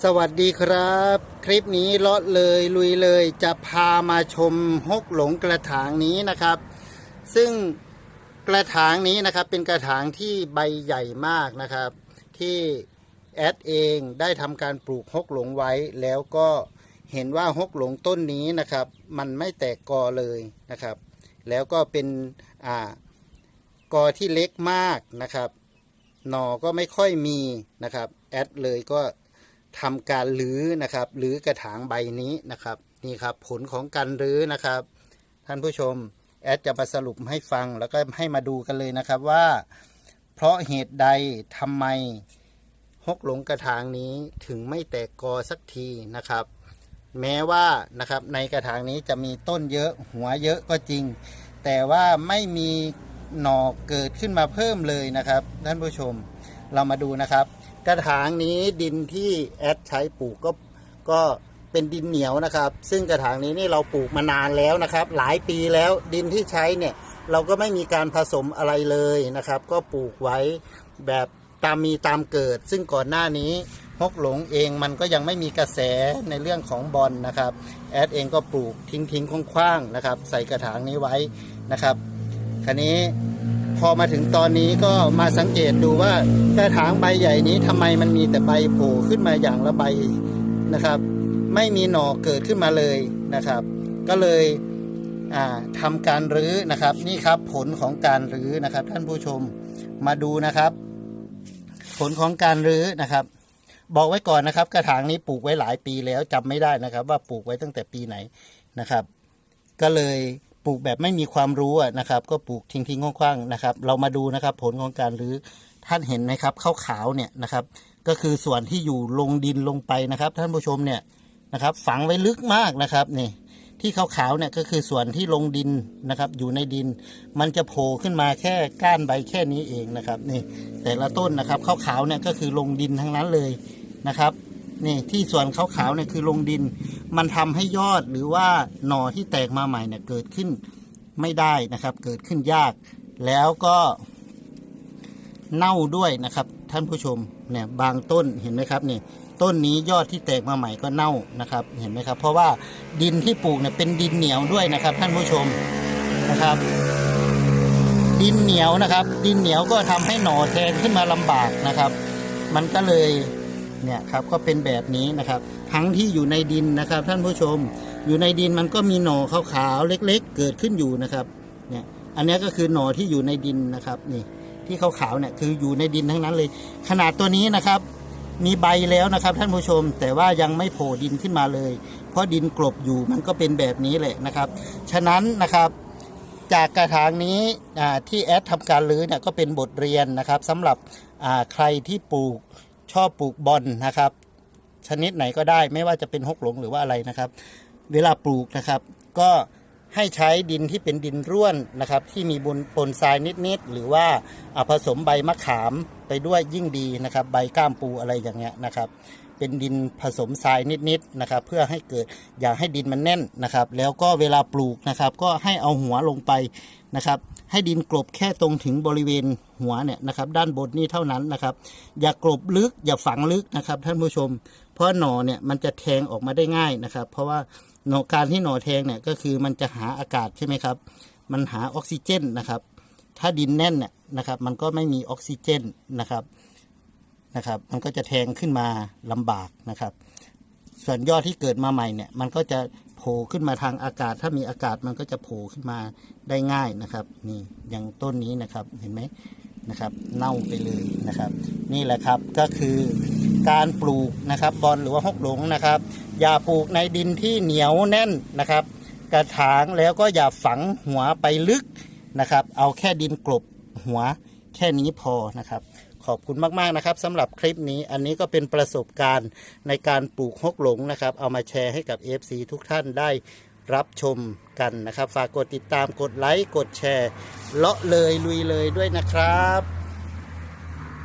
สวัสดีครับ คลิปนี้เลาะเลยลุยเลยจะพามาชมฮกหลงกระถางนี้นะครับ ซึ่งกระถางนี้นะครับเป็นกระถางที่ใบใหญ่มากนะครับ ที่แอดเองได้ทำการปลูกฮกหลงไว้ แล้วก็เห็นว่าฮกหลงต้นนี้นะครับ มันไม่แตกกอเลยนะครับ แล้วก็เป็นอ่ากอที่เล็กมากนะครับหน่อก็ไม่ค่อยมีนะครับแอดเลยก็ ทำการรื้อนะครับรื้อกระถางใบนี้นะครับ นี่ครับผลของการรื้อนะครับ ท่านผู้ชมแอดจะมาสรุปให้ฟังแล้วก็ให้มาดูกันเลยนะครับว่า เพราะเหตุใดทำไมฮกหลงกระถางนี้ถึงไม่แตกกอสักทีนะครับ แม้ว่านะครับในกระถางนี้จะมีต้นเยอะหัวเยอะก็จริง แต่ว่าไม่มีหน่อเกิดขึ้นมาเพิ่มเลยนะครับ ท่านผู้ชมเรามาดูนะครับ กระถางนี้ดินที่แอดใช้ปลูกก็ก็เป็นดินเหนียวนะครับ ซึ่งกระถางนี้นี่เราปลูกมานานแล้วนะครับ หลายปีแล้วดินที่ใช้เนี่ยเราก็ไม่มีการผสมอะไรเลยนะครับ ก็ปลูกไว้แบบตามมีตามเกิด ซึ่งก่อนหน้านี้ฮกหลงเองมันก็ยังไม่มีกระแสในเรื่องของบอลนะครับแอดเองก็ปลูกทิ้งทิ้งๆคว้างๆนะครับ ใส่กระถางนี้ไว้นะครับคราวนี้ พอมาถึงตอนนี้ก็มาสังเกตดูว่ากระถางใบใหญ่นี้ทำไมมันมีแต่ใบโผล่ขึ้นมาอย่างละใบนะครับ ไม่มีหน่อเกิดขึ้นมาเลยนะครับ ก็เลยอ่าทำการรื้อนะครับ นี่ครับผลของการรื้อนะครับ ท่านผู้ชมมาดูนะครับ ผลของการรื้อนะครับบอกไว้ก่อนนะครับ กระถางนี้ปลูกไว้หลายปีแล้วจำไม่ได้นะครับ ว่าปลูกไว้ตั้งแต่ปีไหนนะครับ ก็เลย ปลูกแบบไม่มีความรู้อะนะครับ ก็ปลูกทิ้งทิ้งคว้างๆนะครับ เรามาดูนะครับ ผลของการรื้อท่านเห็นไหมครับข้าวๆเนี่ยนะครับ ก็คือส่วนที่อยู่ลงดินลงไปนะครับ ท่านผู้ชมเนี่ยนะครับ ฝังไว้ลึกมากนะครับนี่ที่ขาวๆเนี่ยก็คือส่วนที่ลงดินนะครับ อยู่ในดิน มันจะโผล่ขึ้นมาแค่ก้านใบแค่นี้เองนะครับนี่แต่ละต้นนะครับขาวๆเนี่ยก็คือลงดินทั้งนั้นเลยนะครับ นี่ที่ส่วนขาวๆเนี่ยคือลงดิน มันทำให้ยอดหรือว่าหน่อที่แตกมาใหม่เนี่ยเกิดขึ้นไม่ได้นะครับ เกิดขึ้นยาก แล้วก็เน่าด้วยนะครับ ท่านผู้ชมเนี่ยบางต้นเห็นไหมครับนี่ต้นนี้ยอดที่แตกมาใหม่ก็เน่านะครับเห็นไหมครับ เพราะว่าดินที่ปลูกเนี่ยเป็นดินเหนียวด้วยนะครับ ท่านผู้ชมนะครับ ดินเหนียวนะครับ ดินเหนียวก็ทำให้หน่อแทงขึ้นมาลำบากนะครับ มันก็เลย เนี่ยครับก็เป็นแบบนี้นะครับ ทั้งที่อยู่ในดินนะครับ ท่านผู้ชม อยู่ในดินมันก็มีหน่อขาวๆเล็ก ๆ เกิดขึ้นอยู่นะครับเนี่ยอันนี้ก็คือหน่อที่อยู่ในดินนะครับนี่ที่ขาวๆเนี่ยคืออยู่ในดินทั้งนั้นเลย ขนาดตัวนี้นะครับ มีใบแล้วนะครับ ท่านผู้ชม แต่ว่ายังไม่โผล่ดินขึ้นมาเลย เพราะดินกลบอยู่มันก็เป็นแบบนี้แหละนะครับ ฉะนั้นนะครับจากกระถางนี้ที่แอดทำการรื้อเนี่ยก็เป็นบทเรียนนะครับสำหรับใครที่ปลูก ชอบปลูกบอลนะครับ ชนิดไหนก็ได้ไม่ว่าจะเป็นฮกหลงหรือว่าอะไรนะครับ เวลาปลูกนะครับ ก็ให้ใช้ดินที่เป็นดินร่วนนะครับ ที่มีบนปนทรายนิดๆหรือว่าอ่าผสมใบมะขามไปด้วยยิ่งดีนะครับ ใบก้ามปูอะไรอย่างเงี้ยนะครับ เป็นดินผสมทรายนิดๆนะครับเพื่อให้เกิดอย่าให้ดินมันแน่นนะครับ แล้วก็เวลาปลูกนะครับ ก็ให้เอาหัวลงไปนะครับ ให้ดินกลบแค่ตรงถึงบริเวณหัวเนี่ยนะครับ ด้านบนนี่เท่านั้นนะครับ อย่ากลบลึกอย่าฝังลึกนะครับ ท่านผู้ชม เพราะหน่อเนี่ยมันจะแทงออกมาได้ง่ายนะครับ เพราะว่าหน่อการที่หน่อแทงเนี่ยก็คือมันจะหาอากาศใช่ไหมครับ มันหาออกซิเจนนะครับ ถ้าดินแน่นเนี่ยนะครับ มันก็ไม่มีออกซิเจนนะครับ นะครับ มันก็จะแทงขึ้นมาลำบากนะครับ ส่วนยอดที่เกิดมาใหม่เนี่ย มันก็จะโผล่ขึ้นมาทางอากาศ ถ้ามีอากาศมันก็จะโผล่ขึ้นมาได้ง่ายนะครับ นี่อย่างต้นนี้นะครับเห็นไหมนะครับ เน่าไปเลยนะครับ นี่แหละครับก็คือการปลูกนะครับบอลหรือว่าฮกหลงนะครับ อย่าปลูกในดินที่เหนียวแน่นนะครับ กระถางแล้วก็อย่าฝังหัวไปลึกนะครับ เอาแค่ดินกลบหัวแค่นี้พอนะครับ ขอบคุณมากๆนะครับสำหรับคลิปนี้อันนี้ก็เป็นประสบการณ์ในการปลูกฮกหลงนะครับ เอามาแชร์ให้กับ FC ทุกท่านได้รับชมกันนะครับ ฝากกดติดตามกดไลค์กดแชร์เลาะเลยลุยเลยด้วยนะครับ